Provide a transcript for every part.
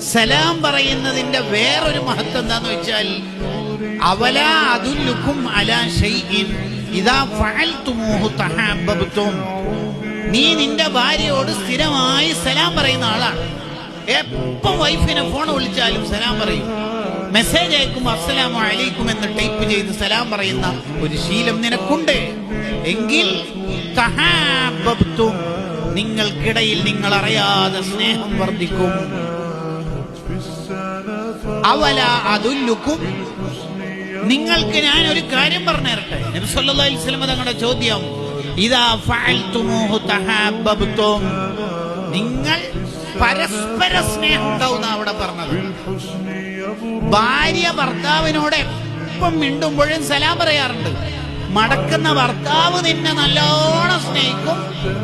സലാം പറയുന്നതിന്റെ വേറൊരു മഹത്വം എന്താന്ന് വെച്ചാൽ അവല അതുല്ലുക്കും അലാ ഷൈഇൻ ഇതാ ഫഅൽതുമൂഹു തഹബ്ബബ്തും. നീ നിന്റെ ഭാര്യയോട് സ്ഥിരമായി സലാം പറയുന്ന ആളാണ്. എപ്പം വൈഫിനെ ഫോൺ വിളിച്ചാലും സലാം പറയും. മെസ്സേജ് അയക്കും അസ്സലാമു അലൈക്കും എന്ന് ടൈപ്പ് ചെയ്ത് സലാം പറയുന്ന ഒരു ശീലം നിനക്കുണ്ട്. എങ്കിൽ നിങ്ങൾക്കിടയിൽ നിങ്ങൾ അറിയാതെ സ്നേഹം വർദ്ധിക്കും. അവല അതുല്ലുക്കും. നിങ്ങൾക്ക് ഞാൻ ഒരു കാര്യം പറഞ്ഞു തരട്ടെ തങ്ങളുടെ ചോദ്യം ഇതാ നിങ്ങൾ പരസ്പര സ്നേഹം ഉണ്ടാവുന്ന അവിടെ പറഞ്ഞത്. ഭാര്യ ഭർത്താവിനോട് എപ്പം മിണ്ടുമ്പോഴും സലാം പറയാറുണ്ട്. മടക്കുന്ന ഭർത്താവ് നിന്നെ നല്ലോണം സ്നേഹിക്കും.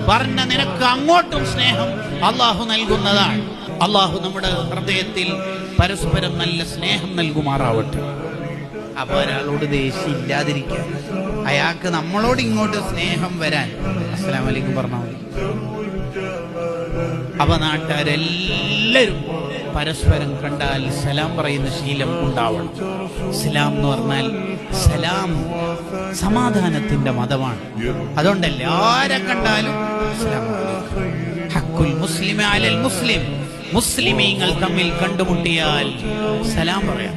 പറഞ്ഞ നിനക്ക് അങ്ങോട്ടും സ്നേഹം അള്ളാഹു നൽകുന്നതാണ്. അള്ളാഹു നമ്മുടെ ഹൃദയത്തിൽ പരസ്പരം നല്ല സ്നേഹം നൽകുമാറാവട്ടെ. അപ്പൊ ഒരാളോട് ദേഷ്യം ഇല്ലാതിരിക്കാൻ അയാൾക്ക് നമ്മളോട് ഇങ്ങോട്ട് സ്നേഹം വരാൻ അസ്സലാമലൈക്കും പറഞ്ഞാൽ മതി. അപ്പൊ നാട്ടുകാരെല്ലാവരും പരസ്പരം കണ്ടാൽ സലാം പറയുന്ന ശീലം ഉണ്ടാവണം. ഇസ്ലാം എന്ന് പറഞ്ഞാൽ സലാം സമാധാനത്തിന്റെ മതമാണ്. അതുകൊണ്ട് ആരെ കണ്ടാലും മുസ്ലിം അലൽ മുസ്ലിം. മുസ്ലിമീങ്ങൾ തമ്മിൽ കണ്ടുമുട്ടിയാൽ സലാം പറയാം.